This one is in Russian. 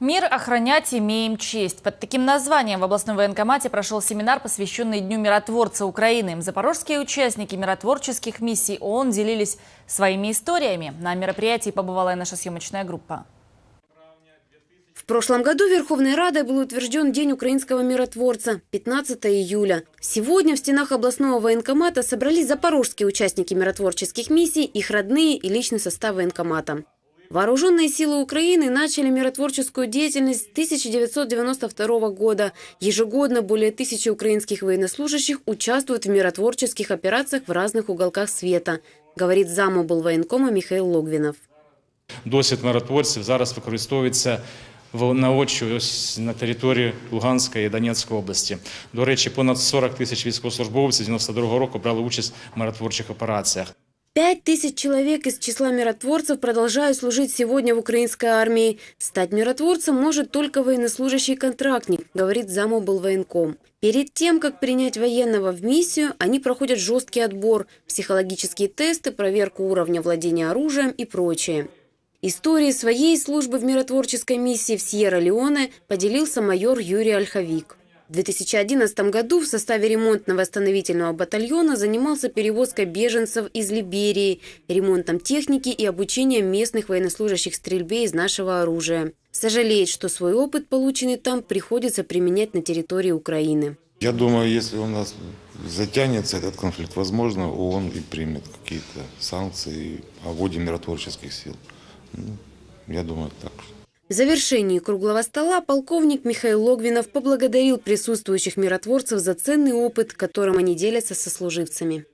Мир охранять имеем честь. Под таким названием в областном военкомате прошел семинар, посвященный Дню миротворца Украины. Запорожские участники миротворческих миссий ООН делились своими историями. На мероприятии побывала и наша съемочная группа. В прошлом году Верховной Радой был утвержден День украинского миротворца – 15 июля. Сегодня в стенах областного военкомата собрались запорожские участники миротворческих миссий, их родные и личный состав военкомата. Вооруженные силы Украины начали миротворческую деятельность с 1992 года. Ежегодно более тысячи украинских военнослужащих участвуют в миротворческих операциях в разных уголках света, говорит замобль военкома Михаил Логвинов. Досвід миротворців зараз використовується в наочі ось на території Луганської і Донецької області. До речі, понад 40 тисяч військовослужбовців з 92 року брали участь в миротворчих операціях. Пять тысяч человек из числа миротворцев продолжают служить сегодня в украинской армии. Стать миротворцем может только военнослужащий контрактник, говорит замобл военком. Перед тем, как принять военного в миссию, они проходят жесткий отбор, психологические тесты, проверку уровня владения оружием и прочее. Историей своей службы в миротворческой миссии в Сьерра-Леоне поделился майор Юрий Ольховик. В 2011 году в составе ремонтно-восстановительного батальона занимался перевозкой беженцев из Либерии, ремонтом техники и обучением местных военнослужащих стрельбе из нашего оружия. Сожалеет, что свой опыт, полученный там, приходится применять на территории Украины. Я думаю, если у нас затянется этот конфликт, возможно, ООН и примет какие-то санкции о вводе миротворческих сил. Ну, я думаю, так. В завершении круглого стола полковник Михаил Логвинов поблагодарил присутствующих миротворцев за ценный опыт, которым они делятся со служивцами.